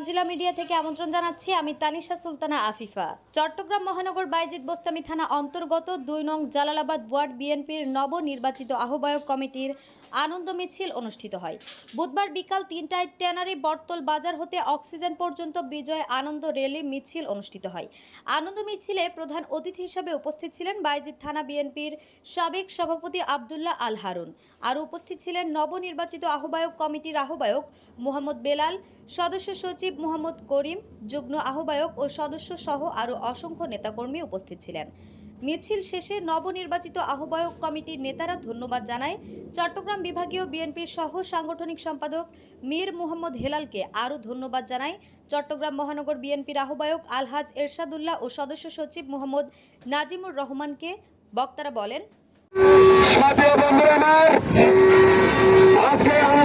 Tanzila media থেকে আমন্ত্রণ জানাচ্ছি আমি তানিশা সুলতানা আফিফা। চট্টগ্রাম মহানগর বাইজিদ বোস্তামি থানা অন্তর্গত দুই নং জালালাবাদ ওয়ার্ড বিএনপির নবনির্বাচিত আহ্বায়ক কমিটির আনন্দ মিছিল অনুষ্ঠিত হয়। বুধবার বিকাল তিনটায় ট্যানারি বটতল বাজার হতে অক্সিজেন পর্যন্ত বিজয় আনন্দ র্যালি মিছিল অনুষ্ঠিত হয়। আনন্দ মিছিলে প্রধান অতিথি হিসেবে উপস্থিত ছিলেন বাইজিদ থানা বিএনপির সাবেক সভাপতি আবদুল্লাহ আল হারুন আর উপস্থিত ছিলেন নবনির্বাচিত আহ্বায়ক কমিটির আহ্বায়ক মোহাম্মদ বেলাল, সদস্য সচিব মোহাম্মদ করিম, যুগ্ম আহ্বায়ক ও সদস্য সহ আরও অসংখ্য নেতাকর্মী উপস্থিত ছিলেন। মিছিল শেষে নবনির্বাচিত আহ্বায়ক কমিটির নেতারা ধন্যবাদ জানায়। চট্টগ্রাম বিভাগীয় বিএনপির সহ সাংগঠনিক সম্পাদক মীর মোহাম্মদ হেলালকে আরও ধন্যবাদ জানায়। চট্টগ্রাম মহানগর বিএনপির আহ্বায়ক আলহাজ এরশাদুল্লাহ ও সদস্য সচিব মোহাম্মদ নাজিমুর রহমানকে বক্তারা বলেন আজকে আমরা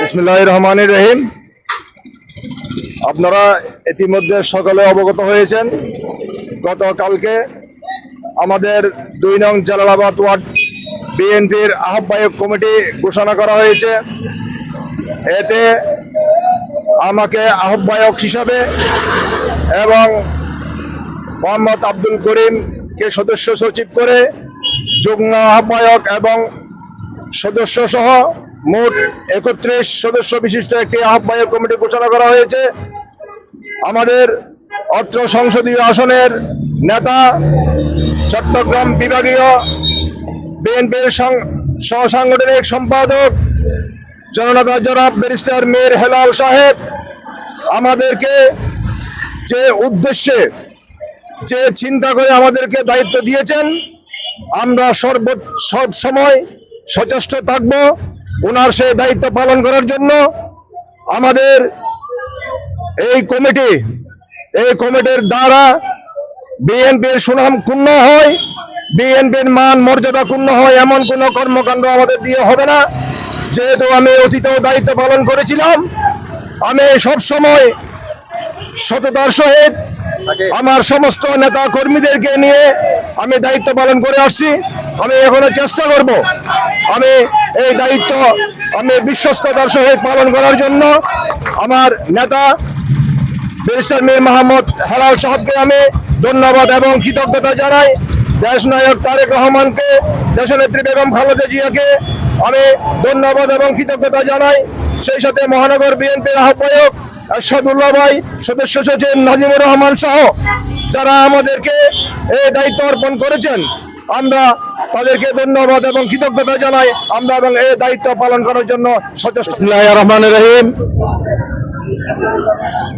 বিসমিল্লাহ রহমানির রহিম আপনারা ইতিমধ্যে সকালে অবগত হয়েছেন, গতকালকে আমাদের দুই নং জালালাবাদ ওয়ার্ড বিএনপির আহ্বায়ক কমিটি ঘোষণা করা হয়েছে। এতে আমাকে আহ্বায়ক হিসাবে এবং মোহাম্মদ আব্দুল করিমকে সদস্য সচিব করে যুগ্ম আহ্বায়ক এবং সদস্য সহ মোট একত্রিশ সদস্য বিশিষ্ট একটি আহ্বায়ক কমিটি ঘোষণা করা হয়েছে। আমাদের অত্র সংসদীয় আসনের নেতা, চট্টগ্রাম বিভাগীয় বিএনপির সহসাংগঠনিক সম্পাদক, জননেতা জনাব ব্যারিস্টার মীর হেলাল সাহেব, আমাদেরকে যে উদ্দেশ্যে, যে চিন্তা করে আমাদেরকে দায়িত্ব দিয়েছেন, আমরা সর্ব, সব সময় সচেষ্ট থাকব। ওনার সেই দায়িত্ব পালন করার জন্য আমাদের এই কমিটি, এই কমিটির দ্বারা বিএনপির সুনাম ক্ষুণ্ণ হয়, বিএনপির মান মর্যাদা ক্ষুণ্ণ হয়, এমন কোনো কর্মকাণ্ড আমাদের দিয়ে হবে না। যেহেতু আমি অতীতেও দায়িত্ব পালন করেছিলাম, আমি সব সময় সততার সহিত আমার সমস্ত নেতা কর্মীদেরকে নিয়ে আমি দায়িত্ব পালন করে আসছি। আমি এখনও চেষ্টা করব আমি এই দায়িত্ব, আমি বিশ্বস্ততার সহিত পালন করার জন্য আমার নেতা, ব্যারিস্টার মীর মোহাম্মদ হেলাল সাহেবকে আমি ধন্যবাদ এবং কৃতজ্ঞতা জানাই। দেশ নায়ক তারেক রহমানকে দেশনেত্রী বেগম খালেদা জিয়াকে আমি ধন্যবাদ এবং কৃতজ্ঞতা জানাই। সেই সাথে মহানগর বিএনপির আহ্বায়ক আসাদুল্লাহ ভাই, সদস্য সচিব নাজিমুর রহমান সহ যারা আমাদেরকে এই দায়িত্ব অর্পণ করেছেন, আমরা তাদেরকে ধন্যবাদ এবং কৃতজ্ঞতা জানাই আমরা এবং এই দায়িত্ব পালন করার জন্য সচেষ্ট। রহমান রহিম।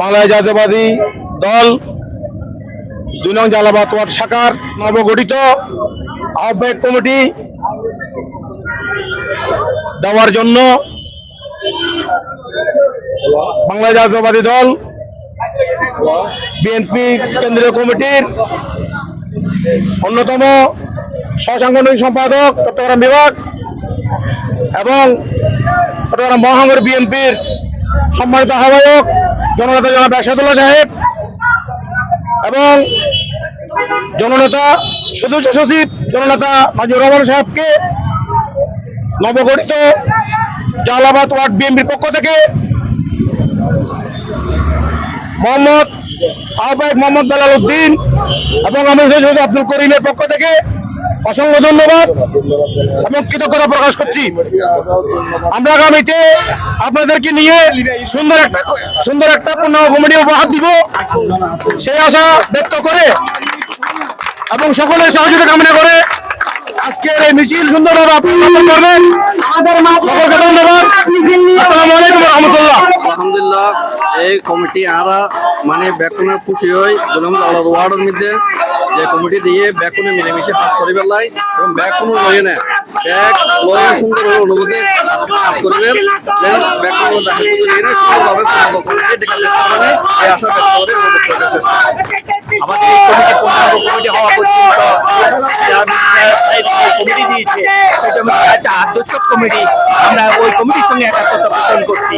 বাংলাদেশ জাতীয়বাদী দল, দুই নং জালাবাদ ওয়ার্ড শাখার নবগঠিত আহ্বায়ক কমিটি দেওয়ার জন্য বাংলা জাতীয়বাদী দল, বিএনপি কেন্দ্রীয় কমিটির অন্যতম সহসাংগঠনিক সম্পাদক, চট্টগ্রাম বিভাগ এবং চট্টগ্রাম মহানগর বিএনপির সম্মানিত আহ্বায়ক, জননেতা জনাব এরশাদুল্লাহ সাহেব এবং জননেতা সদস্য সচিব, জননেতা নাজির রহমান সাহেবকে নবগঠিত জালাবাদ ওয়ার্ড বিএনপির পক্ষ থেকে মোহাম্মদ আহ্বায়ক মোহাম্মদ বেলাল উদ্দিন এবং আমি আব্দুল করিমের পক্ষ থেকে অসংখ্য ধন্যবাদ। এবং কৃতজ্ঞতা প্রকাশ করছি। আমরা আগামীতে আপনাদেরকে নিয়ে সুন্দর একটা সুন্দর একটা পূর্ণ কমিটি উপহার দিব। সেই আশা ব্যক্ত করে এবং সকলের সহযোগিতা কামনা করে আজকের এই মিছিল সুন্দরভাবে আপনি করবেন। সকলকে ধন্যবাদ। আসসালামু আলাইকুম রহমতুল্লাহ আলহামদুলিল্লাহ, এই কমিটি আরা মানে বেতনের খুশি হই ওয়ার্ডের মধ্যে যে কমিটি দিয়ে ব্যাগ কোনো মিলেমিশে পাস করিবার লাই এবং ব্যাগ কোনো লয়ে সুন্দর অনুভূতি করিবেন দেন দেখা সুন্দরভাবে কমিটি ডেকে দিতে পারবেন এই আশা ব্যক্ত করে অনুরোধ করে আমাদের এই কমিটি পূর্ণাঙ্গ কমিটি হওয়া পর্যন্ত যে আমি, আহ, এই কমিটি দিয়েছে সেটা একটা আদর্শ কমিটি আমরা ওই কমিটির সঙ্গে একাত্মতা পোষণ করছি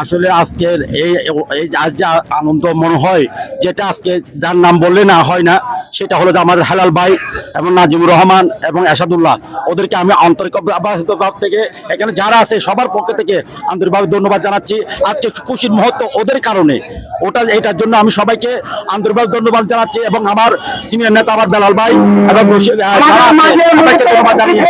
আসলে আজকের এই এই আজ যা আনন্দ মনে হয় যেটা আজকে যার নাম বললে না হয় না সেটা হলো যে আমাদের হালাল ভাই এবং নাজিমুর রহমান এবং এসাদুল্লাহ ওদেরকে আমি আন্তরিকভাব থেকে, এখানে যারা আছে সবার পক্ষ থেকে আন্তরিকভাবে ধন্যবাদ জানাচ্ছি। আজকে খুশির মুহূর্ত ওদের কারণে। ওটা, এটার জন্য আমি সবাইকে আন্তরিকভাবে ধন্যবাদ জানাচ্ছি এবং আমার সিনিয়র নেতা আমার দালাল ভাই এবং সবাইকে ধন্যবাদ জানিয়ে